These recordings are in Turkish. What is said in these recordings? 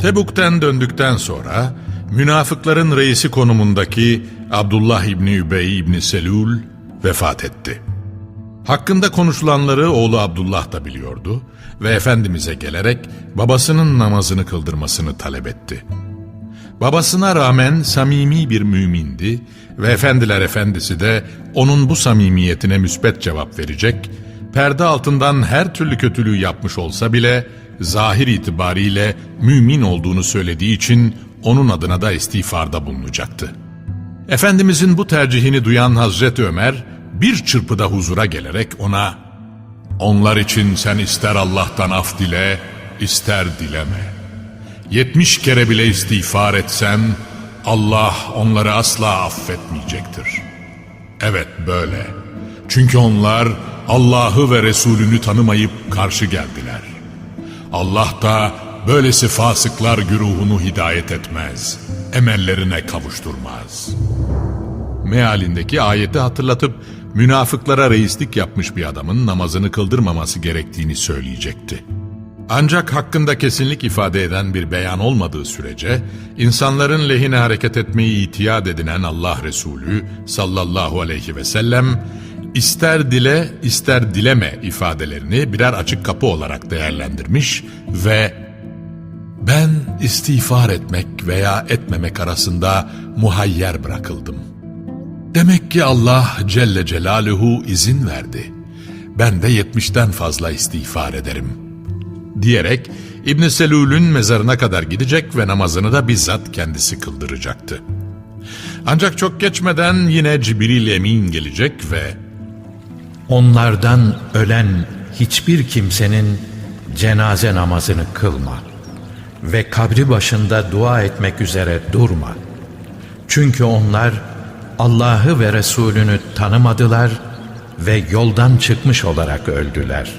Tebuk'ten döndükten sonra münafıkların reisi konumundaki Abdullah İbni Übey İbni Selül vefat etti. Hakkında konuşulanları oğlu Abdullah da biliyordu ve Efendimiz'e gelerek babasının namazını kıldırmasını talep etti. Babasına rağmen samimi bir mümindi ve Efendiler Efendisi de onun bu samimiyetine müsbet cevap verecek, perde altından her türlü kötülüğü yapmış olsa bile zahir itibariyle mümin olduğunu söylediği için onun adına da istiğfarda bulunacaktı. Efendimizin bu tercihini duyan Hazreti Ömer bir çırpıda huzura gelerek ona ''Onlar için sen ister Allah'tan af dile, ister dileme. Yetmiş kere bile istiğfar etsen Allah onları asla affetmeyecektir. Evet böyle. Çünkü onlar Allah'ı ve Resulünü tanımayıp karşı geldiler. Allah da böylesi fasıklar güruhunu hidayet etmez, emellerine kavuşturmaz. Mealindeki ayeti hatırlatıp münafıklara reislik yapmış bir adamın namazını kıldırmaması gerektiğini söyleyecekti. Ancak hakkında kesinlik ifade eden bir beyan olmadığı sürece insanların lehine hareket etmeyi itiyat edinen Allah Resulü sallallahu aleyhi ve sellem ister dile ister dileme ifadelerini birer açık kapı olarak değerlendirmiş ve ben istiğfar etmek veya etmemek arasında muhayyer bırakıldım. Demek ki Allah Celle Celaluhu izin verdi. Ben de yetmişten fazla istiğfar ederim.'' diyerek İbn Selül'ün mezarına kadar gidecek ve namazını da bizzat kendisi kıldıracaktı. Ancak çok geçmeden yine Cibril Emin gelecek ve Onlardan ölen hiçbir kimsenin cenaze namazını kılma ve kabri başında dua etmek üzere durma. Çünkü onlar Allah'ı ve Resulünü tanımadılar ve yoldan çıkmış olarak öldüler.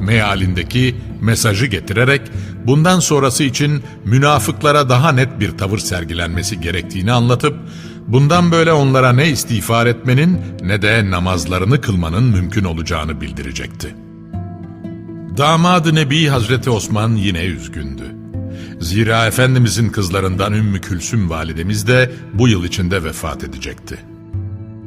mealindeki mesajı getirerek bundan sonrası için münafıklara daha net bir tavır sergilenmesi gerektiğini anlatıp bundan böyle onlara ne istiğfar etmenin ne de namazlarını kılmanın mümkün olacağını bildirecekti. Damadı Nebi Hazreti Osman yine üzgündü. Zira Efendimizin kızlarından Ümmü Külsüm validemiz de bu yıl içinde vefat edecekti.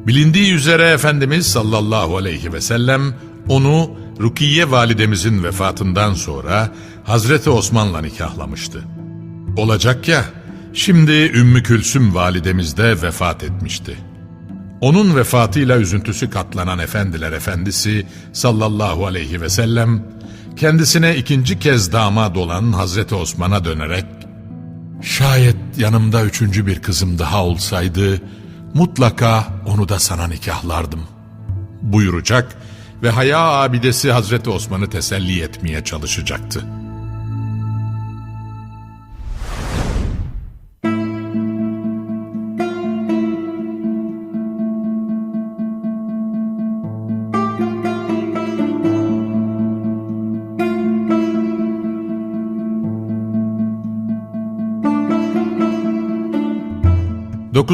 Bilindiği üzere Efendimiz sallallahu aleyhi ve sellem onu Rukiye validemizin vefatından sonra Hazreti Osman'la nikahlamıştı. Olacak ya, şimdi Ümmü Külsüm validemiz de vefat etmişti. Onun vefatıyla üzüntüsü katlanan Efendiler Efendisi sallallahu aleyhi ve sellem kendisine ikinci kez damat olan Hazreti Osman'a dönerek Şayet yanımda üçüncü bir kızım daha olsaydı mutlaka onu da sana nikahlardım buyuracak ve haya abidesi Hazreti Osman'ı teselli etmeye çalışacaktı.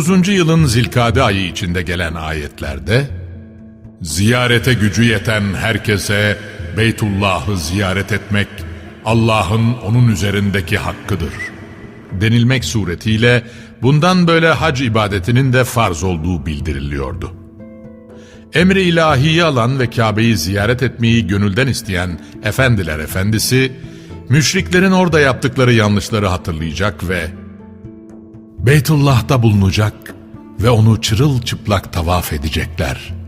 Dokuzuncu yılın zilkade ayı içinde gelen ayetlerde Ziyarete gücü yeten herkese Beytullah'ı ziyaret etmek Allah'ın onun üzerindeki hakkıdır. Denilmek suretiyle bundan böyle hac ibadetinin de farz olduğu bildiriliyordu. Emri ilahiyi alan ve Kabe'yi ziyaret etmeyi gönülden isteyen Efendiler Efendisi, müşriklerin orada yaptıkları yanlışları hatırlayacak ve Beytullah'ta bulunacak ve onu çırılçıplak tavaf edecekler.''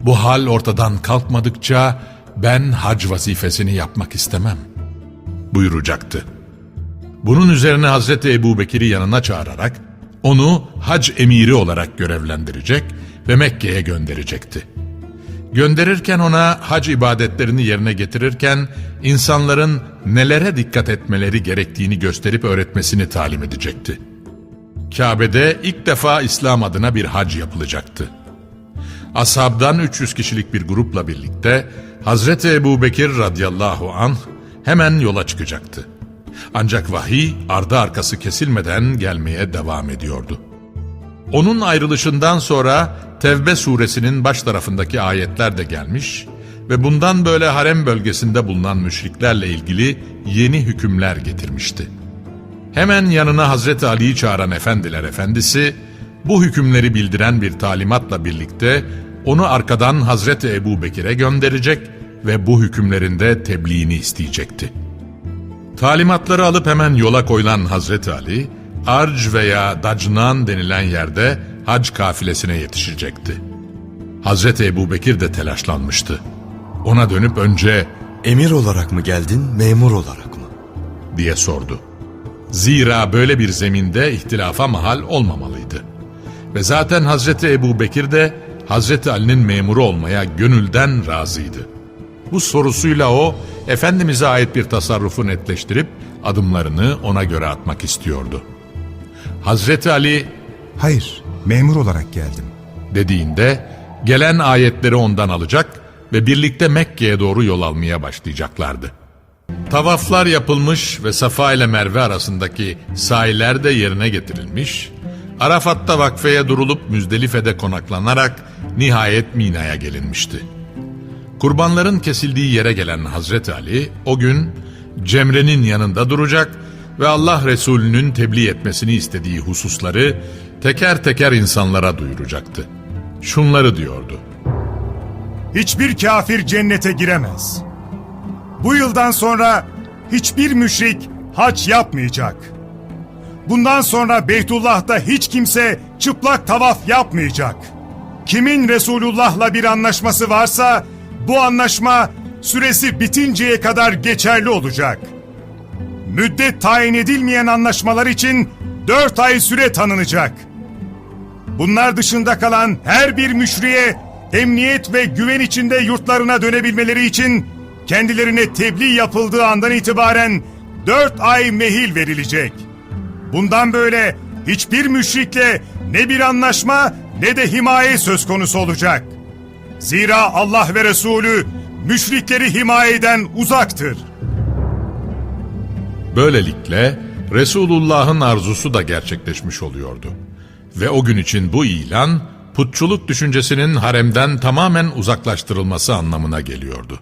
Bu hal ortadan kalkmadıkça ben hac vazifesini yapmak istemem buyuracaktı. Bunun üzerine Hazreti Ebu Bekir'i yanına çağırarak onu hac emiri olarak görevlendirecek ve Mekke'ye gönderecekti. Gönderirken ona hac ibadetlerini yerine getirirken insanların nelere dikkat etmeleri gerektiğini gösterip öğretmesini talim edecekti. Kabe'de ilk defa İslam adına bir hac yapılacaktı. Ashabdan 300 kişilik bir grupla birlikte Hazreti Ebu Bekir radıyallahu anh hemen yola çıkacaktı. Ancak vahiy ardı arkası kesilmeden gelmeye devam ediyordu. Onun ayrılışından sonra Tevbe suresinin baş tarafındaki ayetler de gelmiş ve bundan böyle harem bölgesinde bulunan müşriklerle ilgili yeni hükümler getirmişti. Hemen yanına Hazreti Ali'yi çağıran efendiler efendisi, bu hükümleri bildiren bir talimatla birlikte onu arkadan Hazreti Ebu Bekir'e gönderecek ve bu hükümlerinde tebliğini isteyecekti. Talimatları alıp hemen yola koyulan Hazreti Ali, Arc veya Dacnan denilen yerde hac kafilesine yetişecekti. Hazreti Ebu Bekir de telaşlanmıştı. Ona dönüp önce Emir olarak mı geldin, memur olarak mı? diye sordu. Zira böyle bir zeminde ihtilafa mahal olmamalıydı. Ve zaten Hazreti Ebu Bekir de Hazreti Ali'nin memuru olmaya gönülden razıydı. Bu sorusuyla o, Efendimiz'e ait bir tasarrufu netleştirip adımlarını ona göre atmak istiyordu. Hazreti Ali Hayır, memur olarak geldim. dediğinde gelen ayetleri ondan alacak ve birlikte Mekke'ye doğru yol almaya başlayacaklardı. Tavaflar yapılmış ve Safa ile Merve arasındaki sahiler de yerine getirilmiş, Arafat'ta vakfeye durulup Müzdelife'de konaklanarak nihayet Mina'ya gelinmişti. Kurbanların kesildiği yere gelen Hazreti Ali o gün Cemre'nin yanında duracak ve Allah Resulü'nün tebliğ etmesini istediği hususları teker teker insanlara duyuracaktı. Şunları diyordu. Hiçbir kafir cennete giremez. Bu yıldan sonra hiçbir müşrik hac yapmayacak. Bundan sonra Beytullah'ta hiç kimse çıplak tavaf yapmayacak. Kimin Resulullah'la bir anlaşması varsa bu anlaşma süresi bitinceye kadar geçerli olacak. Müddet tayin edilmeyen anlaşmalar için dört ay süre tanınacak. Bunlar dışında kalan her bir müşriye emniyet ve güven içinde yurtlarına dönebilmeleri için kendilerine tebliğ yapıldığı andan itibaren dört ay mehil verilecek. Bundan böyle hiçbir müşrikle ne bir anlaşma ne de himaye söz konusu olacak. Zira Allah ve Resulü müşrikleri himayeden uzaktır. Böylelikle Resulullah'ın arzusu da gerçekleşmiş oluyordu. Ve o gün için bu ilan putçuluk düşüncesinin haremden tamamen uzaklaştırılması anlamına geliyordu.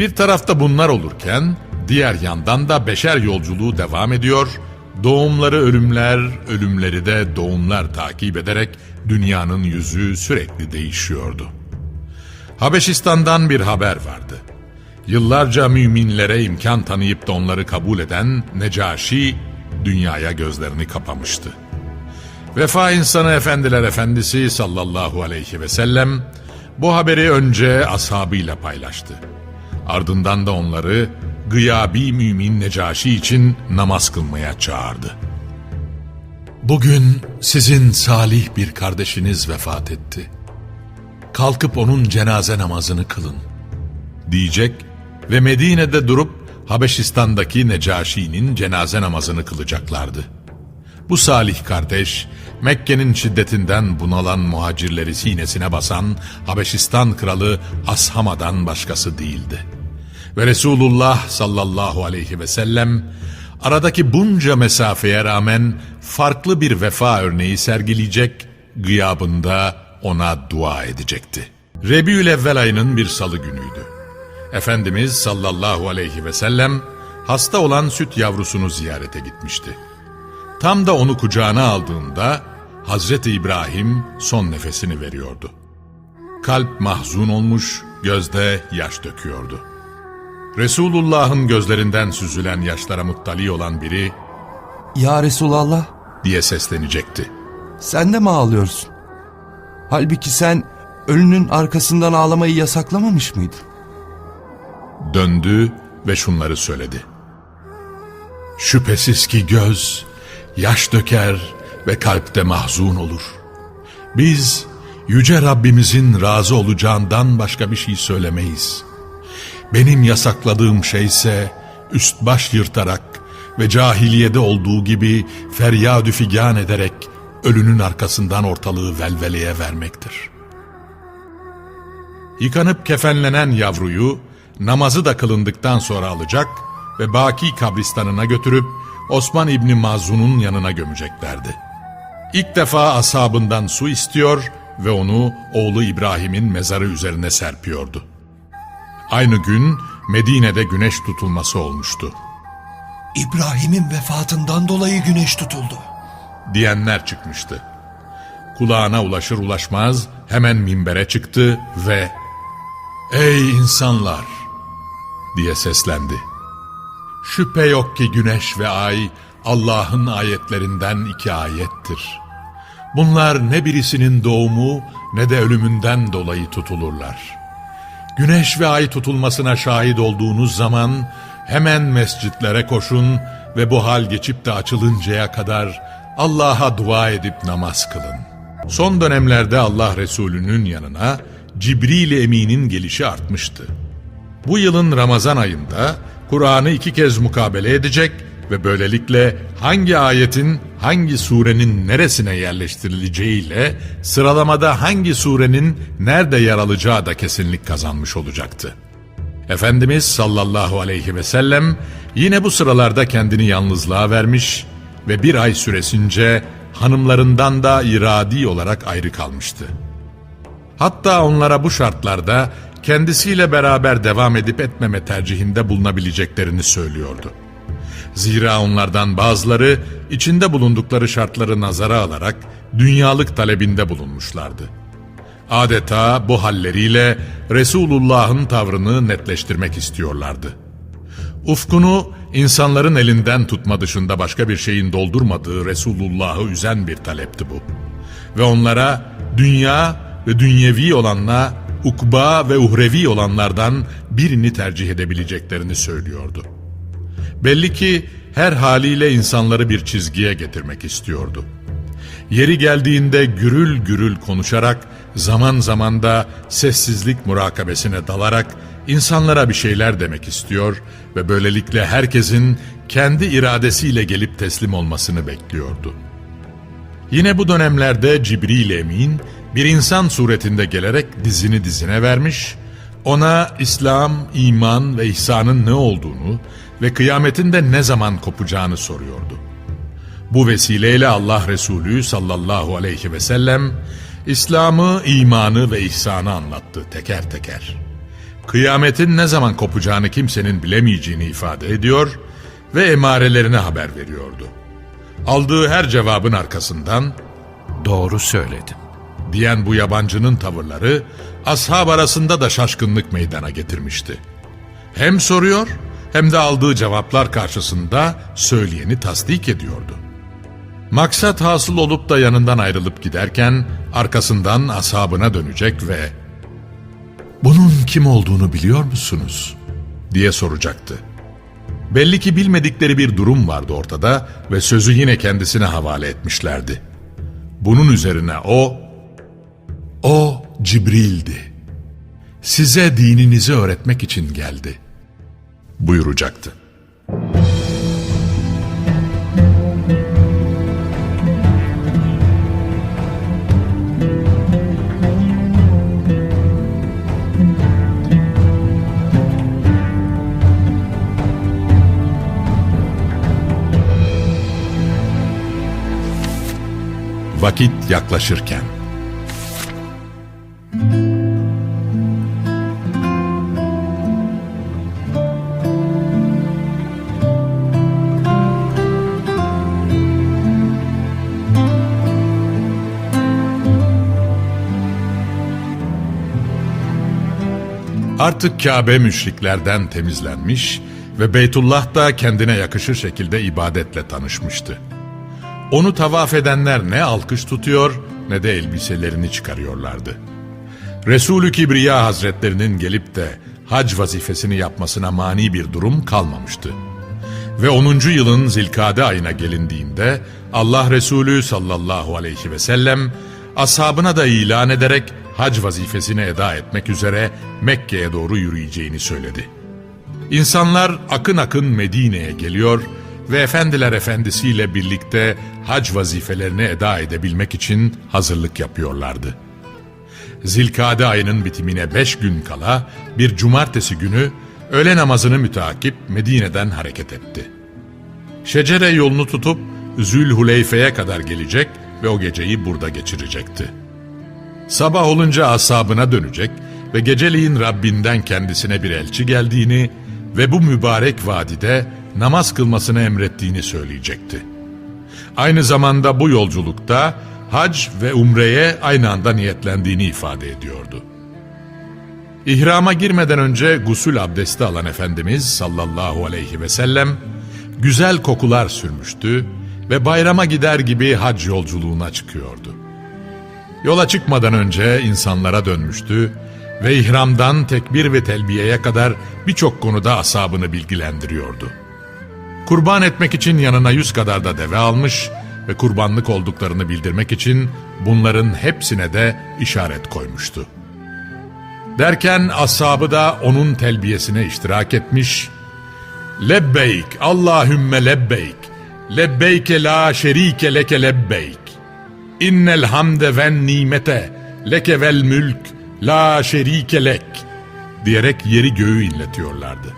Bir tarafta bunlar olurken diğer yandan da beşer yolculuğu devam ediyor, doğumları ölümler, ölümleri de doğumlar takip ederek dünyanın yüzü sürekli değişiyordu. Habeşistan'dan bir haber vardı. Yıllarca müminlere imkan tanıyıp da onları kabul eden Necaşi dünyaya gözlerini kapamıştı. Vefa insanı efendiler efendisi sallallahu aleyhi ve sellem bu haberi önce ashabıyla paylaştı. Ardından da onları gıyabi mümin Necaşi için namaz kılmaya çağırdı. Bugün sizin salih bir kardeşiniz vefat etti. Kalkıp onun cenaze namazını kılın. Diyecek ve Medine'de durup Habeşistan'daki Necaşi'nin cenaze namazını kılacaklardı. Bu salih kardeş, Mekke'nin şiddetinden bunalan muhacirleri sinesine basan Habeşistan kralı Ashama'dan başkası değildi. Ve Resulullah sallallahu aleyhi ve sellem aradaki bunca mesafeye rağmen farklı bir vefa örneği sergileyecek, gıyabında ona dua edecekti. Rebiül evvel ayının bir salı günüydü. Efendimiz sallallahu aleyhi ve sellem hasta olan süt yavrusunu ziyarete gitmişti. Tam da onu kucağına aldığında Hazreti İbrahim son nefesini veriyordu. Kalp mahzun olmuş, gözde yaş döküyordu. Resulullah'ın gözlerinden süzülen yaşlara muttali olan biri Ya Resulallah, diye seslenecekti. sen de mi ağlıyorsun? Halbuki sen ölünün arkasından ağlamayı yasaklamamış mıydın? Döndü ve şunları söyledi. Şüphesiz ki göz yaş döker ve kalpte mahzun olur. Biz yüce Rabbimizin razı olacağından başka bir şey söylemeyiz. Benim yasakladığım şeyse üst baş yırtarak ve cahiliyede olduğu gibi feryadü figan ederek ölünün arkasından ortalığı velveleye vermektir. Yıkanıp kefenlenen yavruyu namazı da kılındıktan sonra alacak ve Baki kabristanına götürüp Osman İbni Mazun'un yanına gömeceklerdi. İlk defa ashabından su istiyor ve onu oğlu İbrahim'in mezarı üzerine serpiyordu. Aynı gün Medine'de güneş tutulması olmuştu. İbrahim'in vefatından dolayı güneş tutuldu. diyenler çıkmıştı. Kulağına ulaşır ulaşmaz hemen minbere çıktı ve ''Ey insanlar!'' diye seslendi. Şüphe yok ki güneş ve ay Allah'ın ayetlerinden iki ayettir. Bunlar ne birisinin doğumu ne de ölümünden dolayı tutulurlar. Güneş ve ay tutulmasına şahit olduğunuz zaman hemen mescitlere koşun ve bu hal geçip de açılıncaya kadar Allah'a dua edip namaz kılın. Son dönemlerde Allah Resulü'nün yanına Cibril Emin'in gelişi artmıştı. Bu yılın Ramazan ayında Kur'an'ı iki kez mukabele edecek ve böylelikle hangi ayetin hangi surenin neresine yerleştirileceğiyle sıralamada hangi surenin nerede yer alacağı da kesinlik kazanmış olacaktı. Efendimiz sallallahu aleyhi ve sellem yine bu sıralarda kendini yalnızlığa vermiş ve bir ay süresince hanımlarından da iradi olarak ayrı kalmıştı. Hatta onlara bu şartlarda kendisiyle beraber devam edip etmeme tercihinde bulunabileceklerini söylüyordu. Zira onlardan bazıları içinde bulundukları şartları nazara alarak dünyalık talebinde bulunmuşlardı. Adeta bu halleriyle Resulullah'ın tavrını netleştirmek istiyorlardı. Ufkunu insanların elinden tutma dışında başka bir şeyin doldurmadığı Resulullah'ı üzen bir talepti bu. Ve onlara dünya ve dünyevi olanla ukba ve uhrevi olanlardan birini tercih edebileceklerini söylüyordu. Belli ki her haliyle insanları bir çizgiye getirmek istiyordu. Yeri geldiğinde gürül gürül konuşarak, zaman zaman da sessizlik murakabesine dalarak insanlara bir şeyler demek istiyor ve böylelikle herkesin kendi iradesiyle gelip teslim olmasını bekliyordu. Yine bu dönemlerde Cibril Emin bir insan suretinde gelerek dizini dizine vermiş, ona İslam, iman ve ihsanın ne olduğunu ve kıyametin de ne zaman kopacağını soruyordu. Bu vesileyle Allah Resulü sallallahu aleyhi ve sellem İslam'ı, imanı ve ihsanı anlattı teker teker. Kıyametin ne zaman kopacağını kimsenin bilemeyeceğini ifade ediyor ve emarelerine haber veriyordu. Aldığı her cevabın arkasından Doğru söyledim. diyen bu yabancının tavırları ashab arasında da şaşkınlık meydana getirmişti. Hem soruyor hem de aldığı cevaplar karşısında söyleyeni tasdik ediyordu. Maksat hasıl olup da yanından ayrılıp giderken arkasından ashabına dönecek ve ''Bunun kim olduğunu biliyor musunuz?'' diye soracaktı. Belli ki bilmedikleri bir durum vardı ortada ve sözü yine kendisine havale etmişlerdi. Bunun üzerine o, o Cibril'di. Size dininizi öğretmek için geldi. Buyuracaktı. Vakit yaklaşırken Artık Kabe müşriklerden temizlenmiş ve Beytullah da kendine yakışır şekilde ibadetle tanışmıştı. Onu tavaf edenler ne alkış tutuyor ne de elbiselerini çıkarıyorlardı. Resulü Kibriya Hazretlerinin gelip de hac vazifesini yapmasına mani bir durum kalmamıştı. Ve 10. yılın zilkade ayına gelindiğinde Allah Resulü sallallahu aleyhi ve sellem ashabına da ilan ederek hac vazifesini eda etmek üzere Mekke'ye doğru yürüyeceğini söyledi. İnsanlar akın akın Medine'ye geliyor ve Efendiler Efendisiyle birlikte hac vazifelerini eda edebilmek için hazırlık yapıyorlardı. Zilkade ayının bitimine beş gün kala bir cumartesi günü öğle namazını müteakip Medine'den hareket etti. Şecere yolunu tutup Zülhuleyfe'ye kadar gelecek ve o geceyi burada geçirecekti. Sabah olunca asabına dönecek ve geceliğin Rabbinden kendisine bir elçi geldiğini ve bu mübarek vadide namaz kılmasını emrettiğini söyleyecekti. Aynı zamanda bu yolculukta hac ve umreye aynı anda niyetlendiğini ifade ediyordu. İhrama girmeden önce gusül abdesti alan Efendimiz sallallahu aleyhi ve sellem güzel kokular sürmüştü ve bayrama gider gibi hac yolculuğuna çıkıyordu. Yola çıkmadan önce insanlara dönmüştü ve ihramdan tekbir ve telbiyeye kadar birçok konuda asabını bilgilendiriyordu. Kurban etmek için yanına yüz kadar da deve almış ve kurbanlık olduklarını bildirmek için bunların hepsine de işaret koymuştu. Derken ashabı da onun telbiyesine iştirak etmiş. Lebbeyk, Allahümme lebbeyk, lebbeyke la şerike leke lebbeyk. İnnel hamde ven nimete, leke vel mülk, la şerike lek diyerek yeri göğü inletiyorlardı.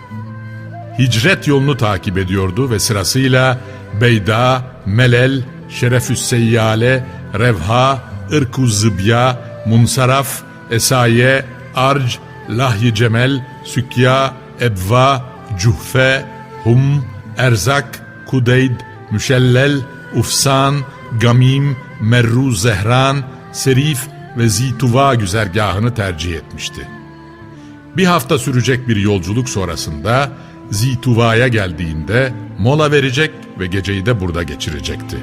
Hicret yolunu takip ediyordu ve sırasıyla Beyda, Melel, Şerefüsseyyale, Revha, Irku Zıbya, Munsaraf, Esaye, Arc, Lahyi Cemel, Sükya, Ebva, Cuhfe, Hum, Erzak, Kudeyd, Müşellel, Ufsan, Gamim, Merru Zehran, Serif ve Zituva güzergahını tercih etmişti. Bir hafta sürecek bir yolculuk sonrasında Zituva'ya geldiğinde mola verecek ve geceyi de burada geçirecekti.